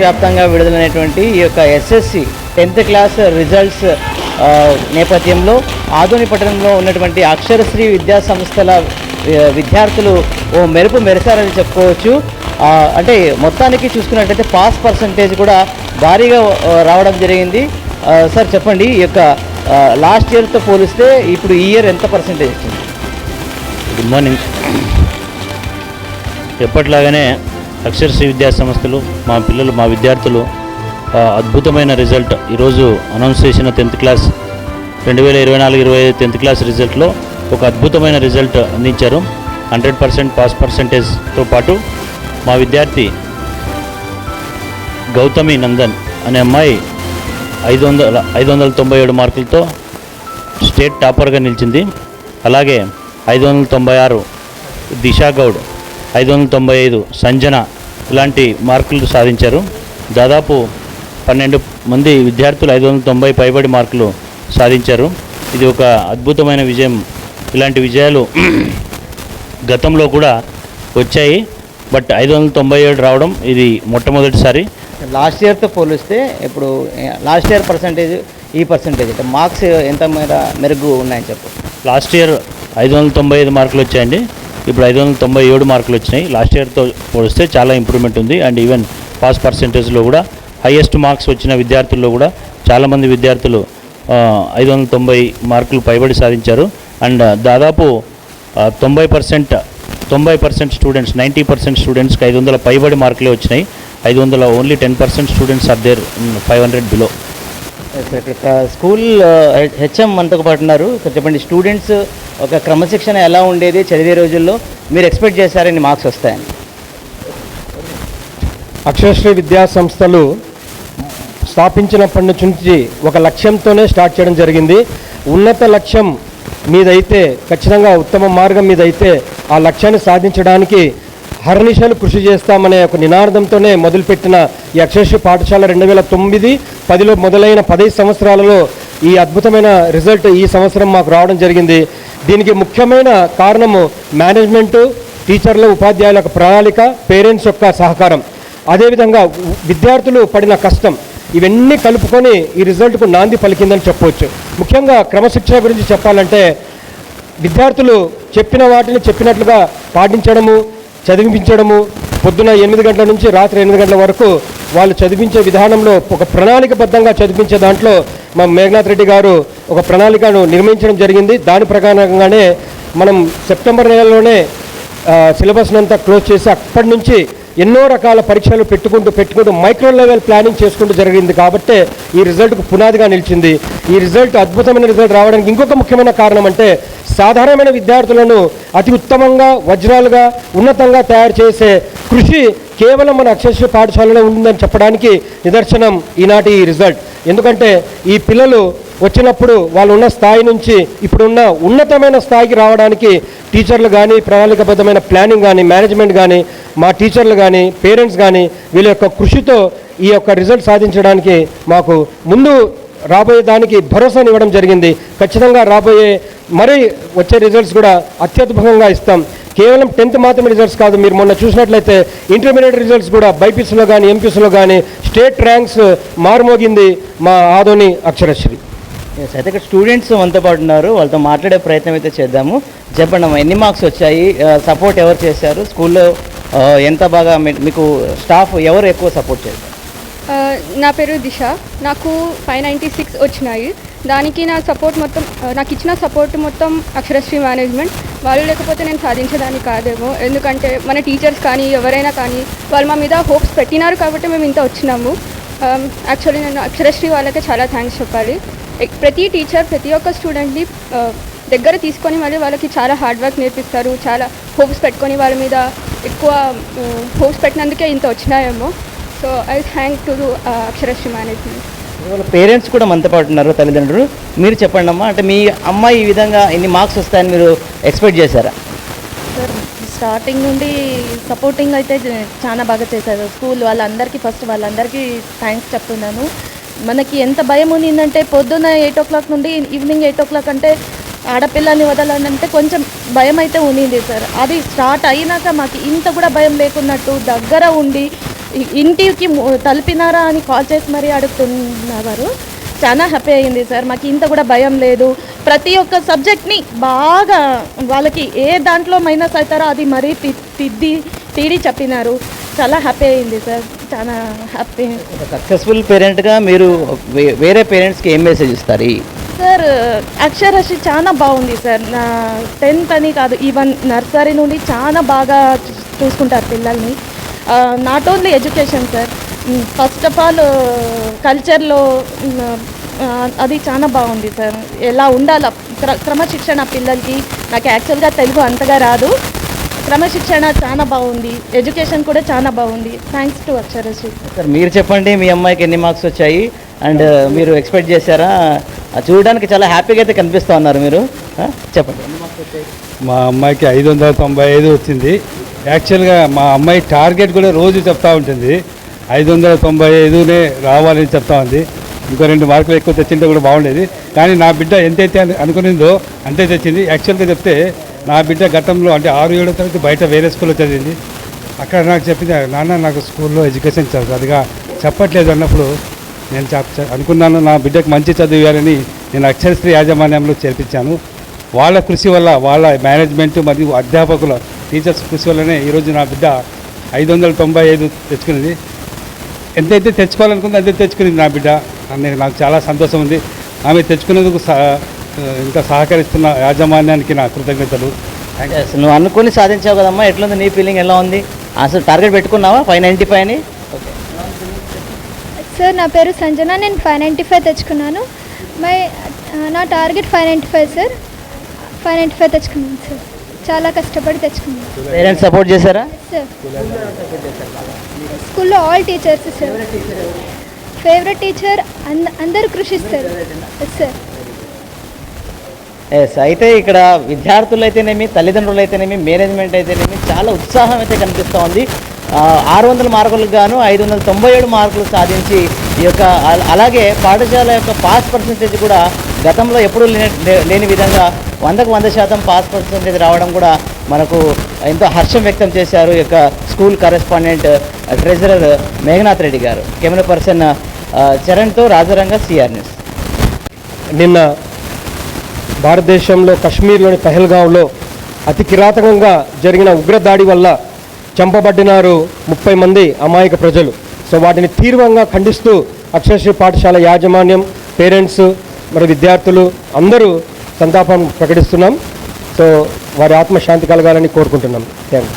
దేశవ్యాప్తంగా విడుదలైనటువంటి ఈ యొక్క ఎస్ఎస్సి టెన్త్ క్లాస్ రిజల్ట్స్ నేపథ్యంలో ఆధుని పట్టణంలో ఉన్నటువంటి అక్షరశ్రీ విద్యా సంస్థల విద్యార్థులు ఓ మెరుపు మెరిశారని చెప్పుకోవచ్చు. అంటే మొత్తానికి చూసుకున్నట్టయితే పాస్ పర్సంటేజ్ కూడా భారీగా రావడం జరిగింది. సార్ చెప్పండి ఈ యొక్క లాస్ట్ ఇయర్తో పోలిస్తే ఇప్పుడు ఈ ఇయర్ ఎంత పర్సంటేజ్ వచ్చింది గుడ్ మార్నింగ్ ఎప్పటిలాగానే అక్షరశ్రీ విద్యా సంస్థలు మా పిల్లలు మా విద్యార్థులు అద్భుతమైన రిజల్ట్. ఈరోజు అనౌన్స్ చేసిన టెన్త్ క్లాస్ రెండు వేల ఇరవై నాలుగు ఇరవై ఐదు టెన్త్ క్లాస్ రిజల్ట్లో ఒక అద్భుతమైన రిజల్ట్ అందించారు. హండ్రెడ్ పర్సెంట్ పాస్ పర్సెంటేజ్తో పాటు మా విద్యార్థి గౌతమి నందన్ అనే అమ్మాయి ఐదు వందల ఐదు వందల తొంభై ఏడు మార్కులతో స్టేట్ టాపర్గా నిలిచింది. అలాగే ఐదు వందల తొంభై ఆరు దిశా గౌడ్ ఐదు వందల తొంభై ఐదు సంజన ఇలాంటి మార్కులు సాధించారు. దాదాపు పన్నెండు మంది విద్యార్థులు ఐదు వందల తొంభై పైబడి మార్కులు సాధించారు. ఇది ఒక అద్భుతమైన విజయం. ఇలాంటి విజయాలు గతంలో కూడా వచ్చాయి. బట్ ఐదు వందల తొంభై ఏడు రావడం ఇది మొట్టమొదటిసారి. లాస్ట్ ఇయర్తో పోలిస్తే ఇప్పుడు లాస్ట్ ఇయర్ పర్సంటేజ్ ఈ పర్సంటేజ్. అంటే మార్క్స్ ఎంత మేర మెరుగు ఉన్నాయని చెప్పు. లాస్ట్ ఇయర్ ఐదు వందల తొంభై ఐదు మార్కులు వచ్చాయండి. ఇప్పుడు ఐదు వందల తొంభై ఏడు మార్కులు వచ్చినాయి. లాస్ట్ ఇయర్తో పోలిస్తే చాలా ఇంప్రూవ్మెంట్ ఉంది. అండ్ ఈవెన్ పాస్ పర్సెంటేజ్లో కూడా హైయెస్ట్ మార్క్స్ వచ్చిన విద్యార్థుల్లో కూడా చాలామంది విద్యార్థులు ఐదు వందల తొంభై మార్కులు పైబడి సాధించారు. అండ్ దాదాపు తొంభై పర్సెంట్ తొంభై పర్సెంట్ స్టూడెంట్స్ నైంటీ పర్సెంట్ స్టూడెంట్స్కి ఐదు వందల పైబడి మార్కులే వచ్చినాయి. ఐదు వందల only ten percent students are there five hundred below school HM మనతో పాటు ఉన్నారు. చెప్పండి స్టూడెంట్స్ ఒక క్రమశిక్షణ ఎలా ఉండేది చదివే రోజుల్లో మీరు ఎక్స్పెక్ట్ చేశారని మార్క్స్ వస్తాయని? అక్షరశ్రీ విద్యా సంస్థలు స్థాపించినప్పటి నుంచి ఒక లక్ష్యంతోనే స్టార్ట్ చేయడం జరిగింది. ఉన్నత లక్ష్యం మీదైతే ఖచ్చితంగా ఉత్తమ మార్గం మీదైతే ఆ లక్ష్యాన్ని సాధించడానికి హర్నిశలు కృషి చేస్తామనే ఒక నినాదంతోనే మొదలుపెట్టిన ఈ అక్షరశ్రీ పాఠశాల రెండు వేల తొమ్మిది పదిలో మొదలైన పదహైదు సంవత్సరాలలో ఈ అద్భుతమైన రిజల్ట్ ఈ సంవత్సరం మాకు రావడం జరిగింది. దీనికి ముఖ్యమైన కారణము మేనేజ్మెంటు టీచర్ల ఉపాధ్యాయుల యొక్క ప్రణాళిక పేరెంట్స్ యొక్క సహకారం. అదేవిధంగా విద్యార్థులు పడిన కష్టం ఇవన్నీ కలుపుకొని ఈ రిజల్ట్కు నాంది పలికిందని చెప్పవచ్చు ముఖ్యంగా క్రమశిక్షణ గురించి చెప్పాలంటే విద్యార్థులు చెప్పిన వాటిని చెప్పినట్లుగా పాటించడము చదివించడము పొద్దున ఎనిమిది గంటల నుంచి రాత్రి ఎనిమిది గంటల వరకు వాళ్ళు చదివించే విధానంలో ఒక ప్రణాళికబద్ధంగా చదివించే దాంట్లో మా మేఘనాథ్ రెడ్డి గారు ఒక ప్రణాళికను నిర్మించడం జరిగింది. దాని ప్రకారంగానే మనం సెప్టెంబర్ నెలలోనే ఆ, సిలబస్ని అంతా క్లోజ్ చేసి అప్పటి నుంచి ఎన్నో రకాల పరీక్షలు పెట్టుకుంటూ పెట్టుకుంటూ మైక్రో లెవెల్ ప్లానింగ్ చేసుకుంటూ జరిగింది కాబట్టే ఈ రిజల్ట్కు పునాదిగా నిలిచింది. ఈ రిజల్ట్ అద్భుతమైన రిజల్ట్ రావడానికి ఇంకొక ముఖ్యమైన కారణం అంటే సాధారణమైన విద్యార్థులను అతి ఉత్తమంగా వజ్రాలుగా ఉన్నతంగా తయారు చేసే కృషి కేవలం మన అక్షరశ్రీ పాఠశాలలో ఉందని చెప్పడానికి నిదర్శనం ఈనాటి ఈ రిజల్ట్ ఎందుకంటే ఈ పిల్లలు వచ్చినప్పుడు వాళ్ళు ఉన్న స్థాయి నుంచి ఇప్పుడున్న ఉన్నతమైన స్థాయికి రావడానికి టీచర్లు కానీ ప్రణాళికబద్ధమైన ప్లానింగ్ కానీ మేనేజ్మెంట్ కానీ మా టీచర్లు కానీ పేరెంట్స్ కానీ వీళ్ళ యొక్క కృషితో ఈ యొక్క రిజల్ట్ సాధించడానికి మాకు ముందు రాబోయే దానికి భరోసానివ్వడం జరిగింది. ఖచ్చితంగా రాబోయే మరి వచ్చే రిజల్ట్స్ కూడా అత్యద్భుతంగా ఇస్తాం. కేవలం టెన్త్ మాత్రమే రిజల్ట్స్ కాదు మీరు మొన్న చూసినట్లయితే ఇంటర్మీడియట్ రిజల్ట్స్ కూడా బైపీసీలో కానీ ఎంపీసీలో కానీ స్టేట్ ర్యాంక్స్ మారుమోగింది మా ఆదోని అక్షరశ్రీ. ఎస్ అయితే ఇక్కడ స్టూడెంట్స్ మనతో పాటు ఉన్నారు. వాళ్ళతో మాట్లాడే ప్రయత్నం అయితే చేద్దాము. చెప్పండి అమ్మా ఎన్ని మార్క్స్ వచ్చాయి? సపోర్ట్ ఎవరు చేశారు? స్కూల్లో ఎంత బాగా మీ- మీకు స్టాఫ్ ఎవరు ఎక్కువ సపోర్ట్ చేశారు? నా పేరు దిశ. నాకు ఫైవ్ నైంటీ సిక్స్ వచ్చినాయి. దానికి నా సపోర్ట్ మొత్తం నాకు ఇచ్చిన సపోర్ట్ మొత్తం అక్షరశ్రీ మేనేజ్మెంట్ వాళ్ళు లేకపోతే నేను సాధించేదాన్ని కాదేమో. ఎందుకంటే మన టీచర్స్ కానీ ఎవరైనా కానీ వాళ్ళు మా మీద హోప్స్ పెట్టినారు కాబట్టి మేము ఇంత వచ్చినాము. యాక్చువల్లీ నేను అక్షరశ్రీ వాళ్ళకే చాలా థ్యాంక్స్ చెప్పాలి. ప్రతి టీచర్ ప్రతి ఒక్క స్టూడెంట్ని దగ్గర తీసుకొని మళ్ళీ వాళ్ళకి చాలా హార్డ్ వర్క్ నేర్పిస్తారు. చాలా హోప్స్ పెట్టుకొని వాళ్ళ మీద ఎక్కువ హోప్స్ పెట్టినందుకే ఇంత వచ్చినాయేమో. So I thank to Aksharasri management. వాళ్ళ పేరెంట్స్ కూడా మనతో పాటు ఉన్నారు తల్లిదండ్రులు. మీరు చెప్పండి అమ్మా అంటే మీ అమ్మాయి ఈ విధంగా ఎన్ని మార్క్స్ వస్తాయని మీరు ఎక్స్పెక్ట్ చేశారా? సార్ స్టార్టింగ్ నుండి సపోర్టింగ్ అయితే చాలా బాగా చేశారు. స్కూల్ వాళ్ళందరికీ ఫస్ట్ వాళ్ళందరికీ థ్యాంక్స్ చెప్తున్నాను. మనకి ఎంత భయం ఉన్నిందంటే పొద్దున్న ఎయిట్ ఓ క్లాక్ నుండి ఈవినింగ్ ఎయిట్ ఓ క్లాక్ అంటే ఆడపిల్లల్ని వదలాలంటే కొంచెం భయం అయితే ఉన్నింది సార్. అది స్టార్ట్ అయినాక మాకు ఇంత కూడా భయం లేకున్నట్టు దగ్గర ఉండి ఇంటికి తలిపినారా అని కాల్ చేసి మరీ అడుగుతున్నవారు చాలా హ్యాపీ అయింది సార్. మాకు ఇంత కూడా భయం లేదు. ప్రతి ఒక్క సబ్జెక్ట్ని బాగా వాళ్ళకి ఏ దాంట్లో మైనస్ అవుతారో అది మరీ తిద్ది తీడి చెప్పినారు. చాలా హ్యాపీ అయింది సార్. చాలా హ్యాపీ సక్సెస్ఫుల్ పేరెంట్గా మీరు వేరే పేరెంట్స్కి ఏం మెసేజ్ ఇస్తారు? సార్ అక్షరశ్రీ చాలా బాగుంది సార్ నా టెన్త్ అని కాదు ఈవెన్ నర్సరీ నుండి చాలా బాగా చూసుకుంటారు పిల్లల్ని. Not only education sir first of all కల్చర్లో అది చాలా బాగుంది సార్ ఎలా ఉండాల క్ర క్రమశిక్షణ పిల్లలకి నాకు యాక్చువల్గా తెలుగు అంతగా రాదు. క్రమశిక్షణ చాలా బాగుంది. ఎడ్యుకేషన్ కూడా చాలా బాగుంది. థ్యాంక్స్ టు అక్షరశ్రీ సార్ మీరు చెప్పండి మీ అమ్మాయికి ఎన్ని మార్క్స్ వచ్చాయి? అండ్ మీరు ఎక్స్పెక్ట్ చేశారా? చూడడానికి చాలా హ్యాపీగా అయితే కనిపిస్తూ ఉన్నారు మీరు. చెప్పండి. ఎన్ని మార్క్స్ వచ్చాయి? మా అమ్మాయికి ఐదు వందల తొంభై ఐదు వచ్చింది. యాక్చువల్గా మా అమ్మాయి టార్గెట్ కూడా రోజు చెప్తా ఉంటుంది. ఐదు వందల తొంభై ఐదునే రావాలని చెప్తా ఉంది. ఇంకో రెండు మార్కులు ఎక్కువ తెచ్చింటే కూడా బాగుండేది. కానీ నా బిడ్డ ఎంతైతే అను- అనుకునిందో అంతే తెచ్చింది. యాక్చువల్గా చెప్తే నా బిడ్డ గతంలో అంటే ఆరు ఏడో తరగతి బయట వేరే స్కూల్లో చదివింది. అక్కడ నాకు చెప్పింది నాన్న నాకు స్కూల్లో ఎడ్యుకేషన్ చదువు అదిగా చెప్పట్లేదు అన్నప్పుడు నేను అనుకున్నాను నా బిడ్డకు మంచి చదివేయాలని నేను అక్షరశ్రీ యాజమాన్యంలో చేర్పించాను. వాళ్ళ కృషి వల్ల వాళ్ళ మేనేజ్మెంట్ మరియు అధ్యాపకుల టీచర్స్ కృషి వల్లనే ఈరోజు నా బిడ్డ ఐదు వందల తొంభై ఐదు తెచ్చుకున్నది ఎంతైతే తెచ్చుకోవాలనుకుందో అంతే తెచ్చుకునేది నా బిడ్డ. నేను నాకు చాలా సంతోషం ఉంది. ఆమె తెచ్చుకునేందుకు ఇంకా సహకరిస్తున్న యాజమాన్యానికి నా కృతజ్ఞతలు. నువ్వు అనుకుని సాధించావు కదమ్మా. ఎట్లుంది నీ ఫీలింగ్ ఎలా ఉంది? అసలు టార్గెట్ పెట్టుకున్నావా? ఫైవ్ నైంటీ ఫైవ్ అని ఓకే సార్ నా పేరు సంజన. నేను ఫైవ్ నైంటీ ఫైవ్ తెచ్చుకున్నాను. మై నా target five ninety five sir five ninety five తెచ్చుకున్నాను సార్ చాలా కష్టపడి తెచ్చుకున్నాను. పేరెంట్స్ సపోర్ట్ చేశారా? సార్ స్కూల్లో all teachers sir favourite teacher అంద అందరు కృషిస్తారు. ఎస్ సార్ ఎస్ అయితే ఇక్కడ విద్యార్థులు అయితేనేమి తల్లిదండ్రులు అయితేనేమి మేనేజ్మెంట్ అయితేనేమి చాలా ఉత్సాహం అయితే కనిపిస్తూ ఉంది ఆరు వందల మార్కులకు గాను ఐదు వందల తొంభై ఏడు మార్కులు సాధించి ఈ యొక్క అలాగే పాఠశాల యొక్క పాస్ పర్సంటేజ్ కూడా గతంలో ఎప్పుడూ లేని లే- లేని విధంగా వందకు వంద శాతం పాస్ పర్సంటేజ్ రావడం కూడా మనకు ఎంతో హర్షం వ్యక్తం చేశారు ఈ యొక్క school correspondent treasurer Meghanath Reddy గారు. కెమెరా పర్సన్ చరణ్తో రాజరంగ సిఆర్ న్యూస్ నిన్న భారతదేశంలో కశ్మీర్లోని పహల్గావ్లో అతి కిరాతకంగా జరిగిన ఉగ్రదాడి వల్ల చంపబడినారు ముప్పై మంది అమాయక ప్రజలు. సో వాటిని తీవ్రంగా ఖండిస్తూ అక్షరశ్రీ పాఠశాల యాజమాన్యం పేరెంట్స్ మరి విద్యార్థులు అందరూ సంతాపం ప్రకటిస్తున్నాం. సో వారి ఆత్మశాంతి కలగాలని కోరుకుంటున్నాం. థ్యాంక్